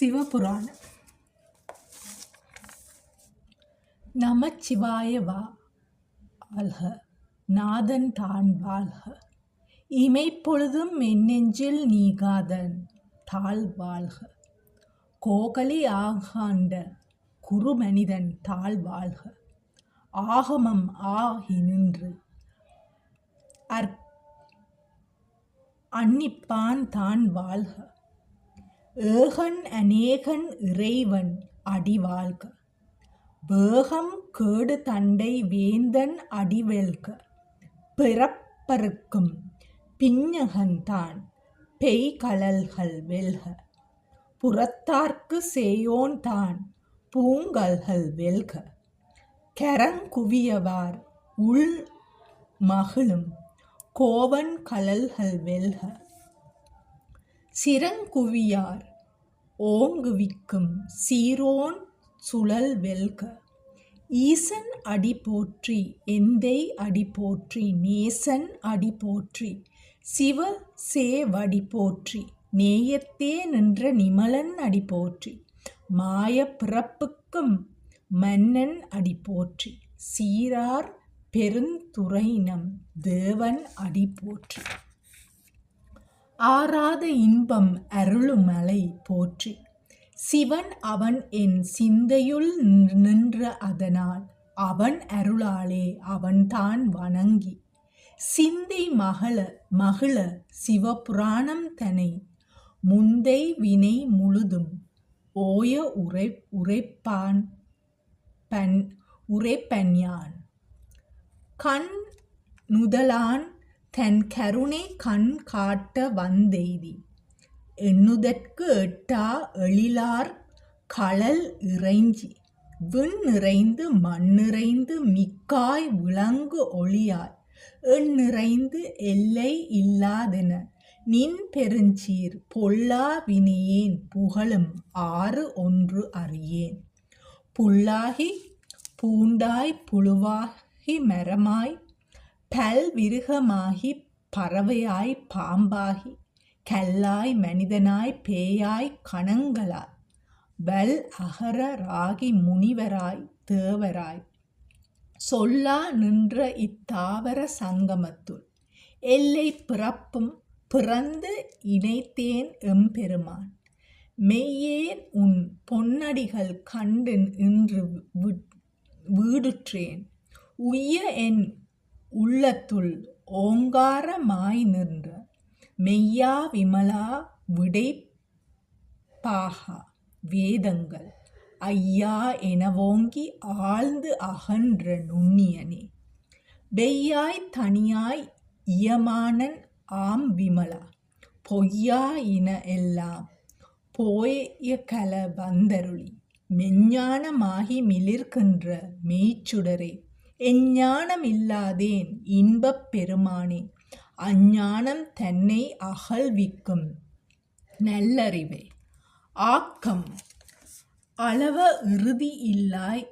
சிவபுராணம். நமச்சிவாய வா வாழ்க நாதன் தான் வாழ்க. இமைப்பொழுதும் மென்னெஞ்சில் நீகாதன் தாழ் வாழ்க. கோகலி ஆகாண்ட குருமனிதன் தாழ் வாழ்க. ஆகமம் ஆகி நின்று அற் அன்னிப்பான் தான் வாழ்க. ஏகன் அநேகன் இறைவன் அடிவாழ்க. வேகம் கேடு தண்டை வேந்தன் அடிவெல்க பிறப்பருக்கும் பிஞ்சகன்தான் பெய் கலல்கள் வெல்க. புறத்தார்க்கு சேயோன் தான் பூங்கல்கள் வெல்க. கரங்குவியவார் உள் மகிழும் கோவன் கலல்கள் வெல்க. சிறங்குவியார் ஓங்குவிக்கும் சீரோன் சுழல் வெல்க. ஈசன் அடி போற்றி எந்தை அடி போற்றி நேசன் அடி போற்றி சிவ சேவடி போற்றி நேயத்தே நின்ற நிமலன் அடி போற்றி மாய பிறப்புக்கும் மன்னன் அடி போற்றி சீரார் பெருந்துறையினம் தேவன் அடி போற்றி. ஆறாத இன்பம் அருளுமலை போற்றி. சிவன் அவன் என் சிந்தையுள் நின்ற அதனால் அவன் அருளாலே அவன்தான் வணங்கி. சிந்தை மகள மகிழ சிவபுராணம் தனை. முந்தை வினை முழுதும் ஓய உரை உரைப்பான் பன் உரைப்பன்யான் கண் நுதலான் தன் கருணை கண் காட்ட வந்தெய்தி. எண்ணுதற்கு எட்டா எழிலார் களல் இறைஞ்சி. விண் நிறைந்து மண் நிறைந்து மிக்காய் விளங்கு ஒளியாய். எண் நிறைந்து எல்லை இல்லாதென நின் பெருஞ்சீர் பொல்லா வினையேன் புகழும் ஆறு ஒன்று அறியேன். புல்லாகி பூண்டாய் புழுவாகி மரமாய் பல் விருகமாகி பறவையாய் பாம்பாகி கல்லாய் மனிதனாய் பேயாய் கணங்களாய் வல் அகர ராகி முனிவராய் தேவராய். சொல்லா நின்ற இத்தாவர சங்கமத்துள் எல்லை பிறப்பும் பிறந்து இணைத்தேன் எம்பெருமான். மெய்யேன் உன் பொன்னடிகள் கண்டு இன்று வீடுற்றேன். உய்ய என் உள்ளத்துள் ஓங்காரமாய் நின்ற மெய்யா விமலா விடை பாகா வேதங்கள். ஐயா எனவோங்கி ஆழ்ந்து அகன்ற நுண்ணியனே. வெய்யாய் தனியாய் இயமானன் ஆம் விமலா. பொய்யா இன எல்லாம் போய கல வந்தருளி. மெஞ்ஞானமாகி மிளிர்கின்ற மெய்ச்சுடரே. எஞ்ஞானம் இல்லாதேன் இன்பப் பெருமானே அஞ்ஞானம் தன்னை அகழ்விக்கும் நல்லறிவே. ஆக்கம். அளவ இறுதி இல்லாய்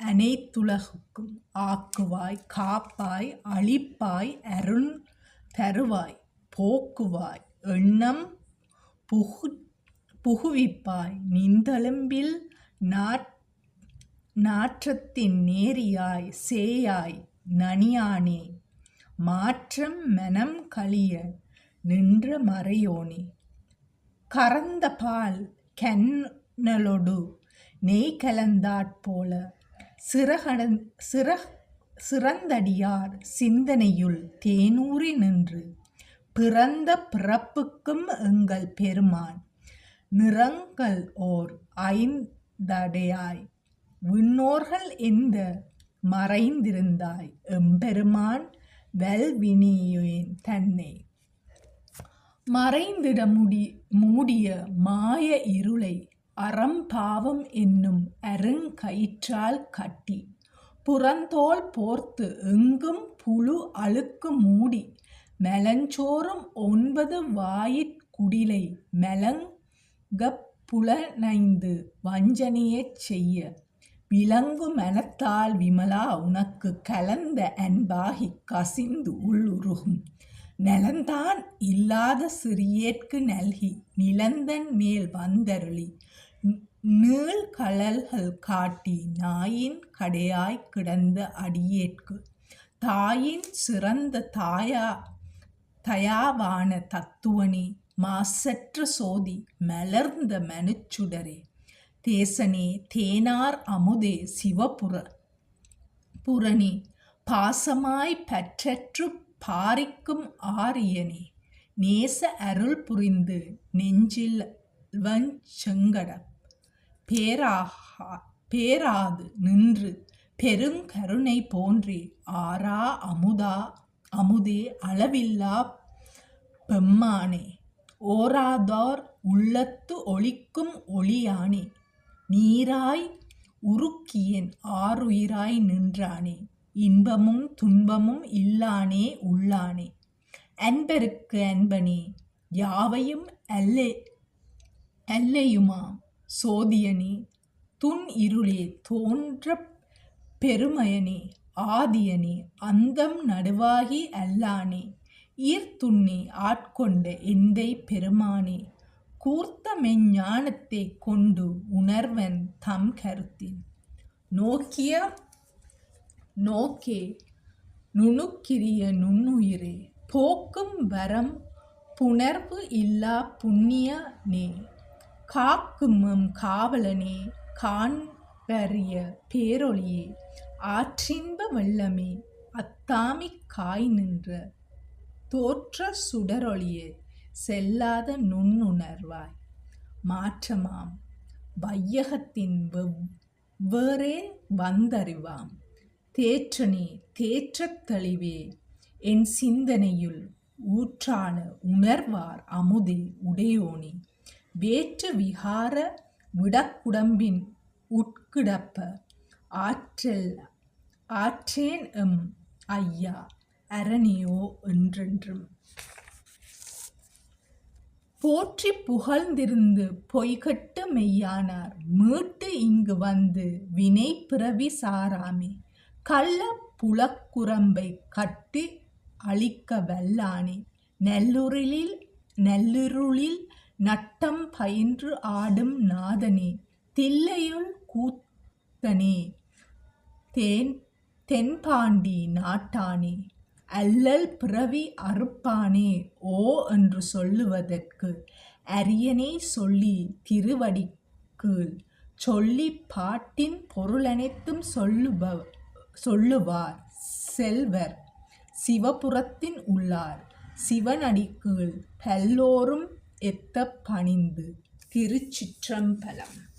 அனைத்துலகுக்கும் ஆக்குவாய் காப்பாய் அழிப்பாய் அருண் தருவாய் போக்குவாய் எண்ணம் புகு புகுவிப்பாய் நின்றெலும்பில் நாட் நாற்றத்தின் நேரியாய் சேயாய் நனியானே மாற்றம் மனம் கழிய நின்ற மறையோனே. கறந்த பால் கென்னலொடு நெய் கலந்தாற்போல சிறகட சிற சிறந்தடியார் சிந்தனையுள் தேனூறி நின்று பிறந்த பிறப்புக்கும் எங்கள் பெருமான் நிறங்கள் ஓர் ஐந்தடையாய். விண்ணோர்கள் எந்த மறைந்திருந்தாய்? எம்பெருமான் வெல்வினியேன் தன்னை. மறைந்திட முடி மூடிய மாய இருளை அறம்பாவம் என்னும் அருங்கயிற்றால் கட்டி புறந்தோல் போர்த்து எங்கும் புழு அழுக்கு மூடி மெலஞ்சோறும் ஒன்பது வாயிற்குடிலை மெலங்கப் புலனைந்து வஞ்சனையச் செய்ய விளங்கு மனத்தால் விமலா உனக்கு கலந்த அன்பாகி கசிந்து உள்ளுருகும். நலந்தான் இல்லாத சிறியேற்கு நல்கி நிலந்தன் மேல் வந்தருளி. நீள்கழல்கள் காட்டி நாயின் கடையாய் கிடந்த அடியேற்கு. தாயின் சிறந்த தாயா தயாவான தத்துவனே மாசற்ற சோதி மலர்ந்த மனுச்சுடரே. தேசனே தேனார் அமுதே சிவபுர. புரணி பாசமாய் பற்றற்று பாரிக்கும் ஆரியனே நேச அருள் புரிந்து நெஞ்சில் வஞ்சங்கட பேராகா பேராது நின்று பெருங்கருணை போன்றே ஆரா அமுதா அமுதே அளவில்லா பெம்மானே ஓராதார் உள்ளத்து ஒளிக்கும் ஒளியானே நீராய் உருக்கியேன் ஆறுயிராய் நின்றானே. இன்பமும் துன்பமும் இல்லானே உள்ளானே. அன்பருக்கு அன்பனே யாவையும் அல்லே அல்லையுமா? சோதியனே துன் இருளே தோன்ற பெருமயனே. ஆதியனே அந்தம் நடுவாகி அல்லானே. ஈர்த்துண்ணே ஆட்கொண்ட எந்தை பெருமானே. கூர்த்த மெஞ்ஞானத்தை கொண்டு உணர்வன் தம் கருத்தின் நோக்கிய நோக்கே நுணுக்கிரிய நுண்ணுயிரே போக்கும் வரம் புணர்வு இல்லா புண்ணியனே காக்கும் எம் காவலனே காண்பறிய பேரொளியே ஆற்றின்ப வெள்ளமே அத்தாமி காய் நின்ற தோற்ற சுடரொளியே செல்லாத நுண்ணுணர்வாய். மாற்றமாம். வையகத்தின் வெவ்வேறே வந்தறிவாம். தேற்றனே தேற்றத் தெளிவே என் சிந்தனையுள் ஊற்றான உணர்வார் அமுதே உடையோனே. வேற்று விகார விடக்குடம்பின் உட்கிடப்ப ஆற்றல் ஆற்றேன் எம் ஐயா அரணியோ என்றென்றும். போற்றி புகழ்ந்திருந்து பொய்கட்டு மெய்யானார். மீட்டு இங்கு வந்து வினை பிறவி சாராமே. கள்ள புலக்குரம்பை கட்டி அழிக்க வல்லானே. நெல்லுருளில் நெல்லுருளில் நட்டம் பயின்று ஆடும் நாதனே. தில்லையுள் கூத்தனே. தேன் தென்பாண்டி நாட்டானே. அல்லல் பிறவி அறுப்பானே ஓ என்று சொல்லுவதற்கு அரியனே சொல்லி திருவடிக்கு சொல்லி பாட்டின் பொருளனைத்தும் சொல்லுப சொல்லுவார் செல்வர். சிவபுரத்தின் உள்ளார் சிவனடிக்குள் பல்லோரும் எத்த பணிந்து திருச்சிற்றம்பலம்.